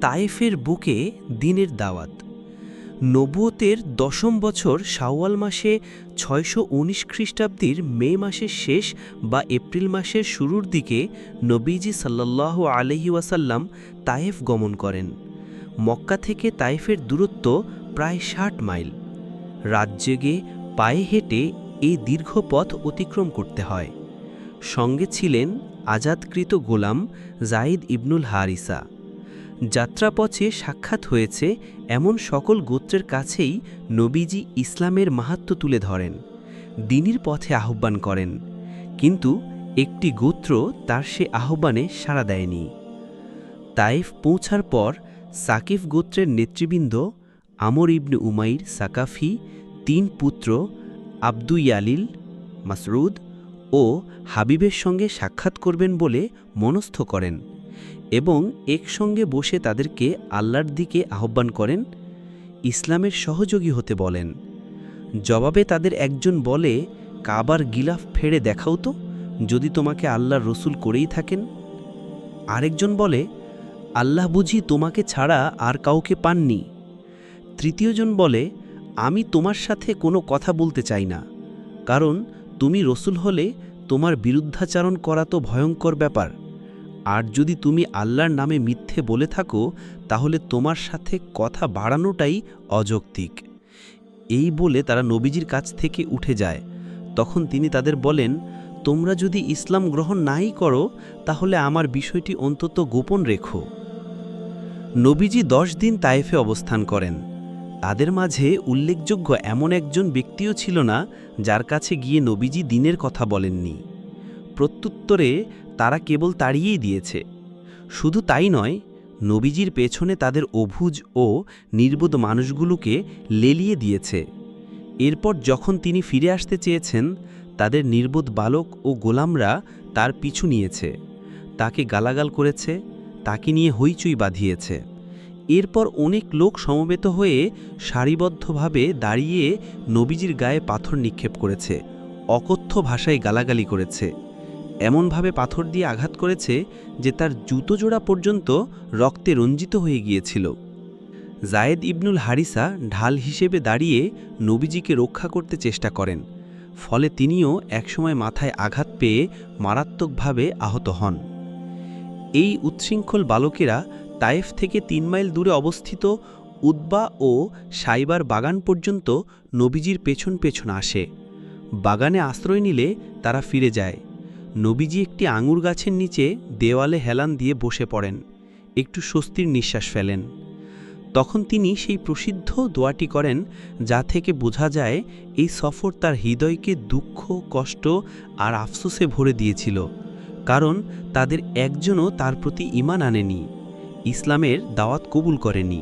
তায়েফের বুকে দিনের দাওয়াত। নবুয়তের দশম বছর শাওয়াল মাসে ছয়শো উনিশ খ্রিস্টাব্দীর মে মাসের শেষ বা এপ্রিল মাসের শুরুর দিকে নবীজি সাল্লাল্লাহু আলহি ওয়াসাল্লাম তায়েফ গমন করেন। মক্কা থেকে তায়েফের দূরত্ব প্রায় ষাট মাইল। রাত জেগে পায়ে হেঁটে এই দীর্ঘ পথ অতিক্রম করতে হয়। সঙ্গে ছিলেন আজাদকৃত গোলাম জাইদ ইবনুল হারিসা। যাত্রাপথে সাক্ষাৎ হয়েছে এমন সকল গোত্রের কাছেই নবীজি ইসলামের মাহাত্ম তুলে ধরেন, দিনীর পথে আহ্বান করেন। কিন্তু একটি গোত্র তার সে আহ্বানে সাড়া দেয়নি। তাইফ পৌঁছার পর সাকিফ গোত্রের নেতৃবৃন্দ আমর ইবনে উমাইর সাকাফি, তিন পুত্র আব্দু ইয়ালিল, মাসরুদ ও হাবিবের সঙ্গে সাক্ষাৎ করবেন বলে মনস্থ করেন। এবং একসঙ্গে বসে তাদেরকে আল্লাহর দিকে আহ্বান করেন, ইসলামের সহযোগী হতে বলেন। জবাবে তাদের একজন বলে, কাবার গিলাফ ফেড়ে দেখাও তো, যদি তোমাকে আল্লাহর রসুল করেই থাকেন। আরেকজন বলে, আল্লাহ বুঝি তোমাকে ছাড়া আর কাউকে পাননি। তৃতীয়জন বলে, আমি তোমার সাথে কোনো কথা বলতে চাই না, কারণ তুমি রসুল হলে তোমার বিরুদ্ধাচারণ করা তো ভয়ঙ্কর ব্যাপার। আর যদি তুমি আল্লাহর নামে মিথ্যে বলে থাকো, তাহলে তোমার সাথে কথা বাড়ানোটাই অযৌক্তিক। এই বলে তারা নবীজির কাছ থেকে উঠে যায়। তখন তিনি তাদের বলেন, তোমরা যদি ইসলাম গ্রহণ নাই করো, তাহলে আমার বিষয়টি অন্তত গোপন রেখো। নবীজি দশ দিন তায়েফে অবস্থান করেন। তাদের মাঝে উল্লেখযোগ্য এমন একজন ব্যক্তিও ছিল না, যার কাছে গিয়ে নবীজি দিনের কথা বলেননি। প্রত্যুত্তরে তারা কেবল তাড়িয়েই দিয়েছে। শুধু তাই নয়, নবীজির পেছনে তাদের অভুজ ও নির্বোধ মানুষগুলোকে লেলিয়ে দিয়েছে। এরপর যখন তিনি ফিরে আসতে চেয়েছেন, তাদের নির্বোধ বালক ও গোলামরা তার পিছু নিয়েছে। তাকে গালাগাল করেছে, তাকে নিয়ে হইচই বাঁধিয়েছে। এরপর অনেক লোক সমবেত হয়ে সারিবদ্ধভাবে দাঁড়িয়ে নবীজির গায়ে পাথর নিক্ষেপ করেছে, অকথ্য ভাষায় গালাগালি করেছে। এমনভাবে পাথর দিয়ে আঘাত করেছে যে তার জুতো জোড়া পর্যন্ত রক্তে রঞ্জিত হয়ে গিয়েছিল। জায়েদ ইবনুল হারিসা ঢাল হিসেবে দাঁড়িয়ে নবীজিকে রক্ষা করতে চেষ্টা করেন, ফলে তিনিও একসময় মাথায় আঘাত পেয়ে মারাত্মকভাবে আহত হন। এই উচ্ছৃঙ্খল বালকেরা তায়েফ থেকে তিন মাইল দূরে অবস্থিত উদ্বা ও সাইবার বাগান পর্যন্ত নবীজির পেছন পেছন আসে। বাগানে আশ্রয় নিলে তারা ফিরে যায়। নবীজি একটি আঙুর গাছের নিচে দেওয়ালে হেলান দিয়ে বসে পড়েন, একটু স্বস্তির নিঃশ্বাস ফেলেন। তখন তিনি সেই প্রসিদ্ধ দোয়াটি করেন, যা থেকে বোঝা যায় এই সফর তার হৃদয়কে দুঃখ, কষ্ট আর আফসোসে ভরে দিয়েছিল, কারণ তাদের একজনও তার প্রতি ইমান আনেনি, ইসলামের দাওয়াত কবুল করেনি।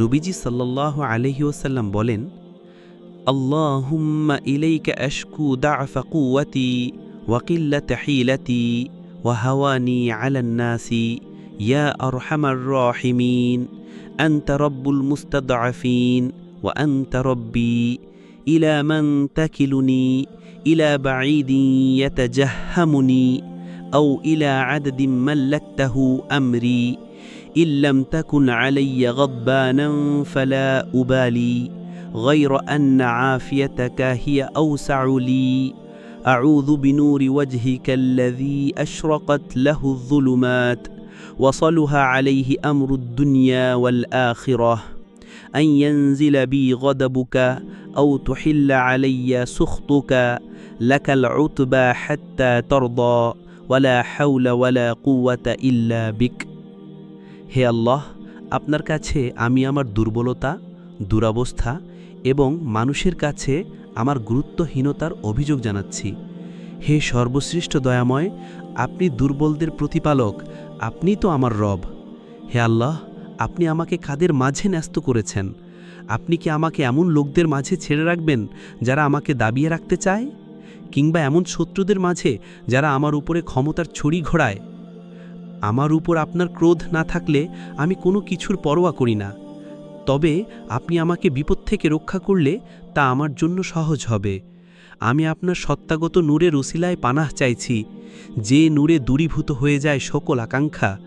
নবীজি সাল্লাহ আলহি ওসাল্লাম বলেন, আল্লাহুম্মা ইলাইকা আশকু কুয়াতি وقلة حيلتي وهواني على الناس يا أرحم الراحمين أنت رب المستضعفين وأنت ربي إلى من تكلني إلى بعيد يتجهمني أو إلى عدد ملكته أمري إن لم تكن علي غضبانا فلا أبالي غير أن عافيتك هي أوسع لي. أعوذ بنور وجهك الذي أشرقت له الظلمات وصلها عليه أمر الدنيا والآخرة أن ينزل بي غضبك أو تحل علي سخطك لك العتبى حتى ترضى ولا حول ولا قوة إلا بك হে আল্লাহ আপনার কাছে আমি আমার দুর্বলতা দুরাবস্থা এবং মানুষের কাছে আমার গুরুত্বহীনতার অভিযোগ জানাচ্ছি। হে সর্বশ্রেষ্ঠ দয়াময়, আপনি দুর্বলদের প্রতিপালক আপনি তো আমার রব। হে আল্লাহ, আপনি আমাকে কাদের মাঝে ন্যস্ত করেছেন? আপনি কি আমাকে এমন লোকদের মাঝে ছেড়ে রাখবেন যারা আমাকে দাবিয়ে রাখতে চায়? কিংবা এমন শত্রুদের মাঝে যারা আমার উপরে ক্ষমতার ছড়ি ঘোড়ায়? আমার উপর আপনার ক্রোধ না থাকলে আমি কোনো কিছুর পরোয়া করি না। তবে আপনি আমাকে বিপদ থেকে রক্ষা করলে তা আমার জন্য সহজ হবে। আমি আপনার সত্তাগত নূরের উসিলায় পানাহ চাইছি। যে নূরে দূরীভূত হয়ে যায় সকল আকাঙ্ক্ষা,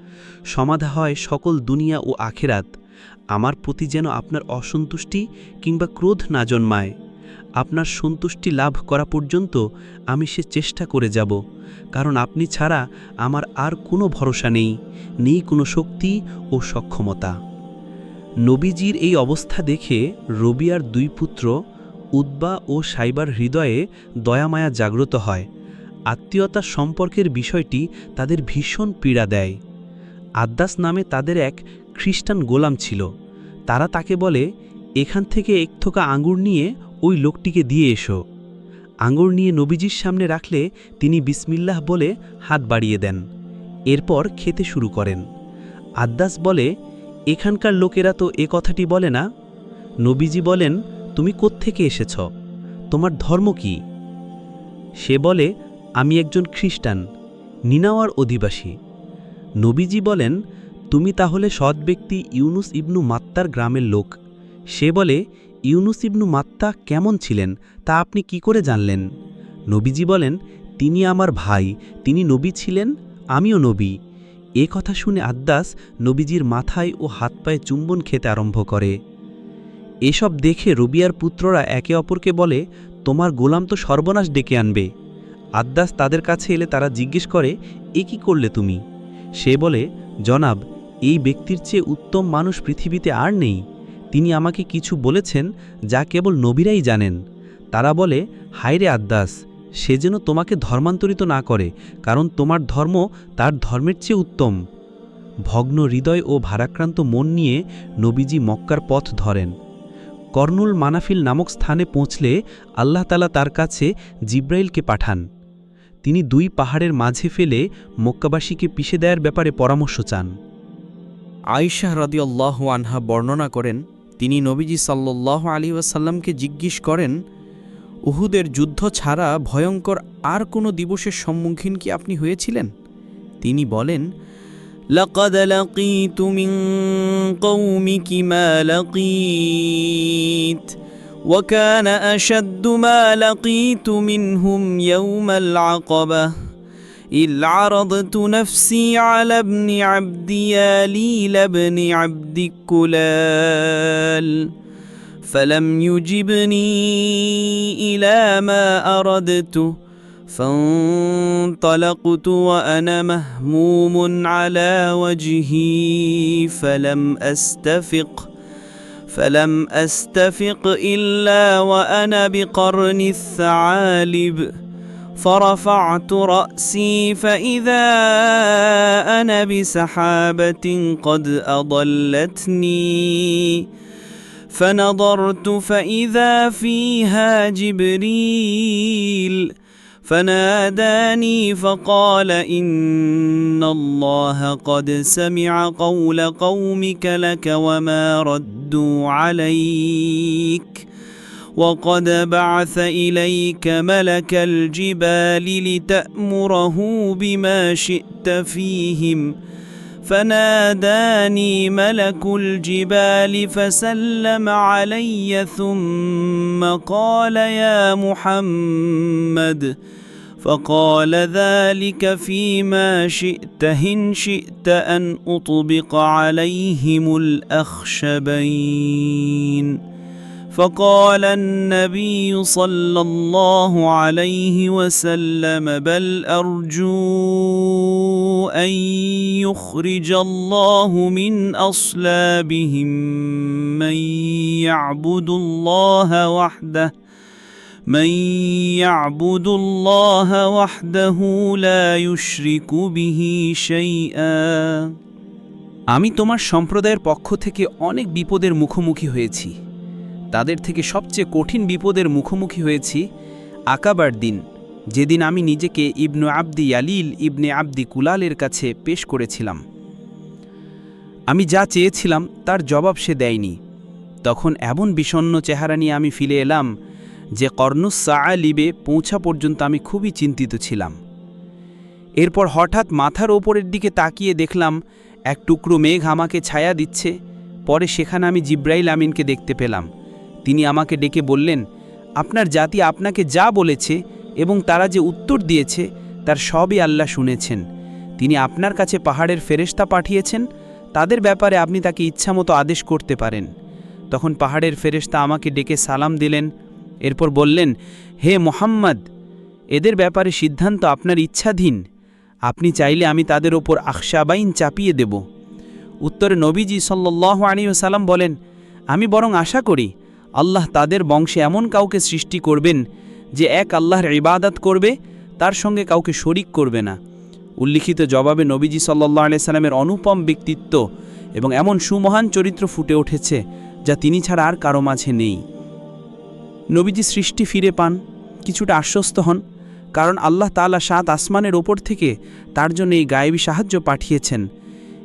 সমাধা হয় সকল দুনিয়া ও আখেরাত। আমার প্রতি যেন আপনার অসন্তুষ্টি কিংবা ক্রোধ না জন্মায়। আপনার সন্তুষ্টি লাভ করা পর্যন্ত আমি সে চেষ্টা করে যাব। কারণ আপনি ছাড়া আমার আর কোনো ভরসা নেই নেই কোনো শক্তি ও সক্ষমতা। নবীজির এই অবস্থা দেখে রবিয়ার দুই পুত্র উদ্বা ও সাইবার হৃদয়ে দয়ামায়া জাগ্রত হয়। আত্মীয়তা সম্পর্কের বিষয়টি তাদের ভীষণ পীড়া দেয়। আদ্দাস নামে তাদের এক খ্রিস্টান গোলাম ছিল। তারা তাকে বলে, এখান থেকে এক থোকা আঙুর নিয়ে ওই লোকটিকে দিয়ে এসো। আঙুর নিয়ে নবীজির সামনে রাখলে তিনি বিসমিল্লাহ বলে হাত বাড়িয়ে দেন। এরপর খেতে শুরু করেন। আদ্দাস বলে এখানকার লোকেরা তো এ কথাটি বলে না। নবীজি বলেন, তুমি কোত্থেকে এসেছ? তোমার ধর্ম কি? সে বলে, আমি একজন খ্রিস্টান, নিনাওয়ার অধিবাসী। নবীজি বলেন, তুমি তাহলে সৎ ব্যক্তি ইউনুস ইবনু মাত্তার গ্রামের লোক। সে বলে, ইউনুস ইবনু মাত্তা কেমন ছিলেন, তা আপনি কি করে জানলেন? নবীজি বলেন, তিনি আমার ভাই, তিনি নবী ছিলেন, আমিও নবী। এ কথা শুনে আদ্দাস নবীজির মাথায় ও হাত পায়ে চুম্বন খেতে আরম্ভ করে। এসব দেখে রবিয়ার পুত্ররা একে অপরকে বলে, তোমার গোলাম তো সর্বনাশ ডেকে আনবে। আদ্দাস তাদের কাছে এলে তারা জিজ্ঞেস করে, এ কি করলে তুমি? সে বলে, জনাব, এই ব্যক্তির চেয়ে উত্তম মানুষ পৃথিবীতে আর নেই। তিনি আমাকে কিছু বলেছেন যা কেবল নবীরাই জানেন। তারা বলে, হায়রে আদ্দাস সে যেন তোমাকে ধর্মান্তরিত না করে, কারণ তোমার ধর্ম তার ধর্মের চেয়ে উত্তম। ভগ্ন হৃদয় ও ভারাক্রান্ত মন নিয়ে নবীজি মক্কার পথ ধরেন। কর্নুল মানাফিল নামক স্থানে পৌঁছলে আল্লাহ তালা তার কাছে জিব্রাইলকে পাঠান। তিনি দুই পাহাড়ের মাঝে ফেলে মক্কাবাসীকে পিষে দেওয়ার ব্যাপারে পরামর্শ চান। আয়শাহ রাদিয়াল্লাহু আনহা বর্ণনা করেন, তিনি নবীজি সাল্লাহ আলী ওয়াসাল্লামকে জিজ্ঞেস করেন উহুদের যুদ্ধ ছাড়া ভয়ঙ্কর আর কোনো দিবসের সম্মুখীন কি আপনি হয়েছিলেন তিনি বলেন لقد لقيت من قومك ما لقيت وكان أشد ما لقيت منهم يوم العقبة إذ عرضت نفسي على ابن عبد ياليل بن عبد كلال فلم يجبني إلى ما أردته فانطلقت وأنا مهموم على وجهي فلم أستفق فلم أستفق إلا وأنا بقرن الثعالب. فرفعت رأسي فإذا أنا بسحابة قد أضلتني. فنظرت فإذا فيها جبريل فناداني فقال إن الله قد سمع قول قومك لك وما ردوا عليك وقد بعث إليك ملك الجبال لتأمره بما شئت فيهم فناداني ملك الجبال فسلم علي ثم قال يا محمد فقال ذلك فيما شئت إن شئت أن أطبق عليهم الأخشبين. فقال النبي صلى الله عليه وسلم بل أرجو أن يخرج الله من أصلابهم من يعبد الله وحده من يعبد الله وحده لا يشرك به شيئا আমি তোমার সম্প্রদায়ের পক্ষ থেকে অনেক বিপদের মুখোমুখি হয়েছি তাদের থেকে সবচেয়ে কঠিন বিপদের মুখোমুখি হয়েছি আকাবার দিন, যেদিন আমি নিজেকে ইবনু আব্দি ইয়ালিল ইবনে আব্দি কুলালের কাছে পেশ করেছিলাম। আমি যা চেয়েছিলাম তার জবাব সে দেয়নি। তখন এমন বিষণ্ন চেহারা নিয়ে আমি ফিরে এলাম যে কর্নুসা লিবে পৌঁছা পর্যন্ত আমি খুবই চিন্তিত ছিলাম। এরপর হঠাৎ মাথার ওপরের দিকে তাকিয়ে দেখলাম এক টুকরো মেঘ আমাকে ছায়া দিচ্ছে, পরে সেখানে আমি জিব্রাইল আমিনকে দেখতে পেলাম। তিনি আমাকে ডেকে বললেন, আপনার জাতি আপনাকে যা বলেছে এবং তারা যে উত্তর দিয়েছে, তার সবই আল্লাহ শুনেছেন। তিনি আপনার কাছে পাহাড়ের ফেরেশতা পাঠিয়েছেন, তাদের ব্যাপারে আপনি তাকে ইচ্ছামতো আদেশ করতে পারেন। তখন পাহাড়ের ফেরেশতা আমাকে ডেকে সালাম দিলেন, এরপর বললেন, হে মোহাম্মদ, এদের ব্যাপারে সিদ্ধান্ত আপনার ইচ্ছাধীন। আপনি চাইলে আমি তাদের ওপর আকশাবাইন চাপিয়ে দেব। উত্তরে নবীজি সাল্লাহ আলিয়াল্লাম বলেন, আমি বরং আশা করি আল্লাহ তাদের বংশে এমন কাউকে সৃষ্টি করবেন যে এক আল্লাহর ইবাদত করবে, তার সঙ্গে কাউকে শরিক করবে না। উল্লিখিত জবাবে নবীজি সাল্লাহ আলিয়াল্লামের অনুপম ব্যক্তিত্ব এবং এমন সুমহান চরিত্র ফুটে উঠেছে যা তিনি ছাড়া আর কারও মাঝে নেই। নবীজি সৃষ্টি ফিরে পান, কিছুটা আশ্বস্ত হন, কারণ আল্লাহ তাআলা সাত আসমানের ওপর থেকে তার জন্য এই গায়েবী সাহায্য পাঠিয়েছেন।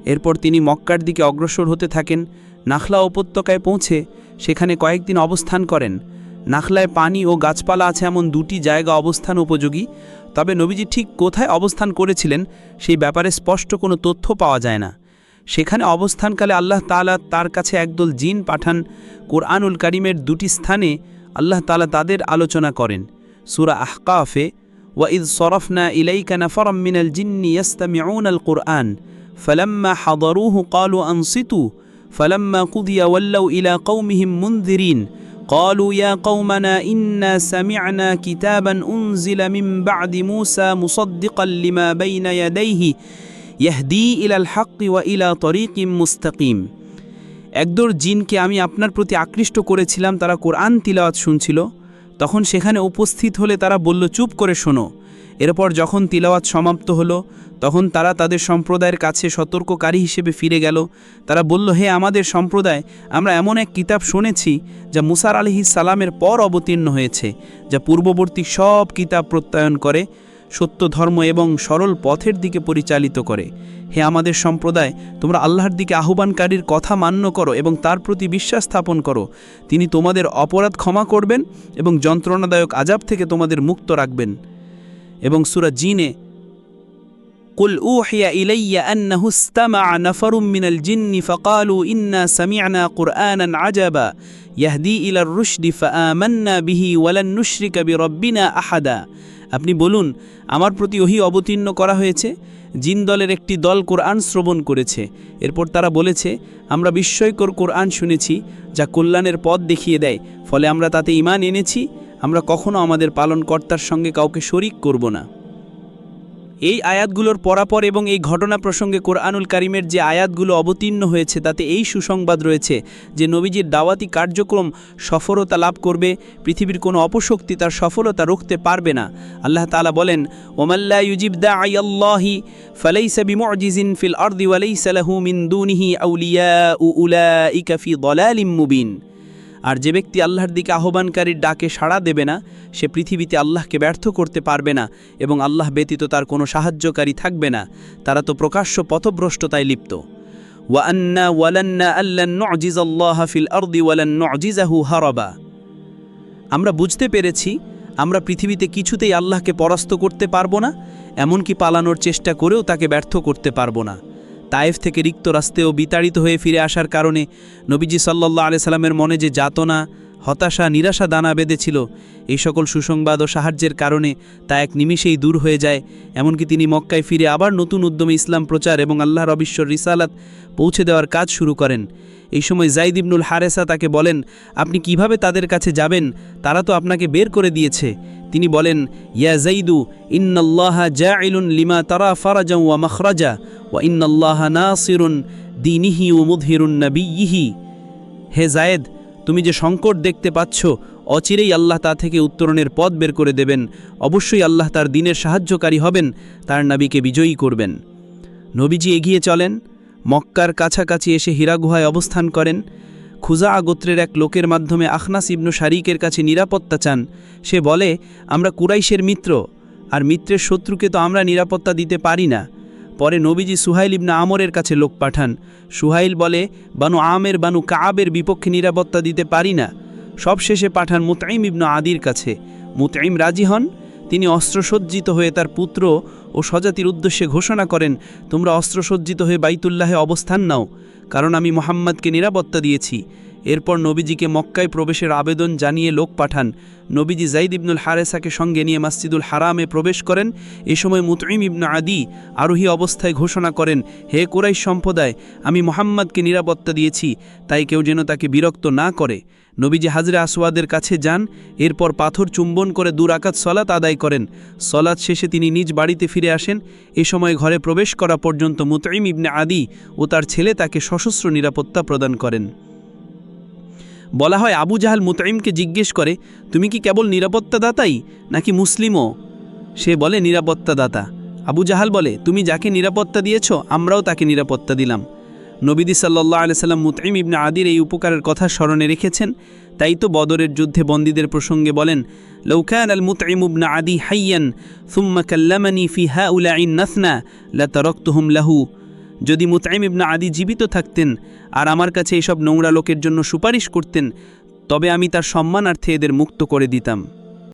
এরপর তিনি মক্কার দিকে অগ্রসর হতে থাকেন, নাখলা উপত্যকায় পৌঁছে সেখানে কয়েকদিন অবস্থান করেন। নাখলায় পানি ও গাছপালা আছে এমন দুটি জায়গা অবস্থান উপযোগী, তবে নবীজি ঠিক কোথায় অবস্থান করেছিলেন সেই ব্যাপারে স্পষ্ট কোনো তথ্য পাওয়া যায় না। সেখানে অবস্থানকালে আল্লাহ তালা তার কাছে একদল জিন পাঠান। কোরআনুল করিমের দুটি স্থানে আল্লাহ তালা তাদের আলোচনা করেন। সুরা আহকাফে ওয়াঈদ সরফনা ইলাইকা নাফরম মিনাল জিন্নি ইয়াস্তামিউন আল কোরআন, ফলাম্মা হাদরুহু কালু আনসিতু فلما قضي ولوا إلى قومهم منذرين قالوا يا قومنا إنا سمعنا كتابا أنزل من بعد موسى مصدقا لما بين يديه يهدي إلى الحق وإلى طريق مستقيم একদর জিনকে আমি আপনার প্রতি আকৃষ্ট করেছিলাম তারা কোরআন তিলাওয়াত শুনছিল তখন সেখানে উপস্থিত হলে তারা বলল চুপ করে শোনো এরপর যখন তিলাওয়াত সমাপ্ত হলো, তখন তারা তাদের সম্প্রদায়ের কাছে সতর্ককারী হিসেবে ফিরে গেল। তারা বলল, হে আমাদের সম্প্রদায়, আমরা এমন এক কিতাব শুনেছি যা মুসার আলিহি সালামের পর অবতীর্ণ হয়েছে, যা পূর্ববর্তী সব কিতাব প্রত্যয়ন করে, সত্য, ধর্ম এবং সরল পথের দিকে পরিচালিত করে। হে আমাদের সম্প্রদায়, তোমরা আল্লাহর দিকে আহ্বানকারীর কথা মান্য করো এবং তার প্রতি বিশ্বাস স্থাপন করো। তিনি তোমাদের অপরাধ ক্ষমা করবেন এবং যন্ত্রণাদায়ক আজাব থেকে তোমাদের মুক্ত রাখবেন। এবং সুরা জিনে قل أوحي إلي أنه استمع نفر من الجن فقالوا إنا سمعنا قرآنا عجبا يهدي إلى الرشد فآمنا به ولن نشرك بربنا أحدا আপনি বলুন আমার প্রতি ওহি অবতীর্ণ করা হয়েছে জিন দলের একটি দল কোরআন শ্রবণ করেছে এরপর তারা বলেছে আমরা বিস্ময়কর কোরআন শুনেছি যা কল্যাণের পথ দেখিয়ে দেয় ফলে আমরা তাতে ইমান এনেছি আমরা কখনো আমাদের পালনকর্তার সঙ্গে কাউকে শরিক করব না। এই আয়াতগুলোর পরাপর এবং এই ঘটনা প্রসঙ্গে কোরআনুল কারিমের যে আয়াতগুলো অবতীর্ণ হয়েছে, তাতে এই সুসংবাদ রয়েছে যে নবীজির দাওয়াতি কার্যক্রম সফলতা লাভ করবে, পৃথিবীর কোনো অপশক্তি তার সফলতা রুখতে পারবে না। আল্লাহ তালা বলেন ওমাল্লা ইউজিব দা আল্লাহি, ফালাইসা বিমুজিজিন ফিল আরদি ওয়ালাইসা লাহু মিন আউলিয়া উ উলাইকা ফি দলালিম মুবিন। আর যে ব্যক্তি আল্লাহর দিকে আহ্বানকারীর ডাকে সাড়া দেবে না, সে পৃথিবীতে আল্লাহকে ব্যর্থ করতে পারবে না এবং আল্লাহ ব্যতীত তার কোনো সাহায্যকারী থাকবে না। তারা তো প্রকাশ্য পথভ্রষ্টতায় লিপ্ত। আল্লাহ আমরা বুঝতে পেরেছি, আমরা পৃথিবীতে কিছুতেই আল্লাহকে পরাস্ত করতে পারব না, এমনকি পালানোর চেষ্টা করেও তাকে ব্যর্থ করতে পারব না। তায়েফ থেকে রিক্ত রাস্তেও বিতাড়িত হয়ে ফিরে আসার কারণে নবীজি সাল্লাহ আলি সাল্লামের মনে যে যাতনা, হতাশা, নিরাশা দানা বেঁধেছিল, এই সকল সুসংবাদ ও সাহায্যের কারণে তা এক নিমিষেই দূর হয়ে যায়। এমনকি তিনি মক্কায় ফিরে আবার নতুন উদ্যমে ইসলাম প্রচার এবং আল্লাহর অবিশ্বর রিসালাত পৌঁছে দেওয়ার কাজ শুরু করেন। এই সময় জাইদ ইবনুল হারেসা তাকে বলেন, আপনি কীভাবে তাদের কাছে যাবেন? তারা তো আপনাকে বের করে দিয়েছে। তিনি বলেন, ইয়া জাইদু, ইন্নাল্লাহা জাইলুন লিমা তারা ফারাজাউ ওয়া মখরাজা। নাসিরুন হে জায়েদ, তুমি যে সংকট দেখতে পাচ্ছ, অচিরেই আল্লাহ তা থেকে উত্তরণের পথ বের করে দেবেন। অবশ্যই আল্লাহ তার দিনের সাহায্যকারী হবেন, তার নাবিকে বিজয়ী করবেন। নবীজি এগিয়ে চলেন, মক্কার কাছাকাছি এসে হীরা গুহায় অবস্থান করেন। খুজা আগোত্রের এক লোকের মাধ্যমে আখনাস ইবনু শারিকের কাছে নিরাপত্তা চান। সে বলে, আমরা কুরাইশের মিত্র, আর মিত্রের শত্রুকে তো আমরা নিরাপত্তা দিতে পারি না। পরে নবীজি সুহাইল ইবনা আমরের কাছে লোক পাঠান। সুহাইল বলে, বানু আমের, বানু কাবের বিপক্ষে নিরাপত্তা দিতে পারি না। সবশেষে পাঠান মুতাইম ইবনু আদির কাছে। মুতাইম রাজি হন। তিনি অস্ত্রসজ্জিত হয়ে তার পুত্র ও স্বজাতির উদ্দেশ্যে ঘোষণা করেন, তোমরা অস্ত্রসজ্জিত হয়ে বাইতুল্লাহে অবস্থান নাও। কারণ আমি মোহাম্মদকে নিরাপত্তা দিয়েছি। এরপর নবীজিকে মক্কায় প্রবেশের আবেদন জানিয়ে লোক পাঠান। নবীজি জাইদ ইবনুল হারেসাকে সঙ্গে নিয়ে মসজিদুল হারামে প্রবেশ করেন। এ সময় মুতইম ইবনু আদি আরোহী অবস্থায় ঘোষণা করেন, হে কোরাইশ সম্প্রদায়, আমি মোহাম্মদকে নিরাপত্তা দিয়েছি, তাই কেউ যেন তাকে বিরক্ত না করে। নবীজি হাজরে আসওয়াদের কাছে যান, এরপর পাথর চুম্বন করে দুরাকাত সলাত আদায় করেন। সলাৎ শেষে তিনি নিজ বাড়িতে ফিরে আসেন। এ সময় ঘরে প্রবেশ করা পর্যন্ত মুতইম ইবনে আদি ও তার ছেলে তাকে সশস্ত্র নিরাপত্তা প্রদান করেন। বলা হয় আবু জাহাল মুতাইমকে জিজ্ঞেস করে, তুমি কি কেবল নিরাপত্তাদাতাই নাকি মুসলিমও? সে বলে, নিরাপত্তাদাতা। আবু জাহাল বলে, তুমি যাকে নিরাপত্তা দিয়েছ, আমরাও তাকে নিরাপত্তা দিলাম। নবীদি সাল্লাহ আলসালাম মুতাইম ইবনে আদির এই উপকারের কথা স্মরণে রেখেছেন। তাই তো বদরের যুদ্ধে বন্দীদের প্রসঙ্গে বলেন লৌকান আল মুতাইম ইবনে আদি হাইয়ান, সুম্মা কাল্লামানি ফি হা উলাইন নাসনা লাতারক্তহুম লাহু। যদি মুতাইম ইবনা আদি জীবিত থাকতেন আর আমার কাছে এসব নোংরা লোকের জন্য সুপারিশ করতেন, তবে আমি তার সম্মানার্থে এদের মুক্ত করে দিতাম।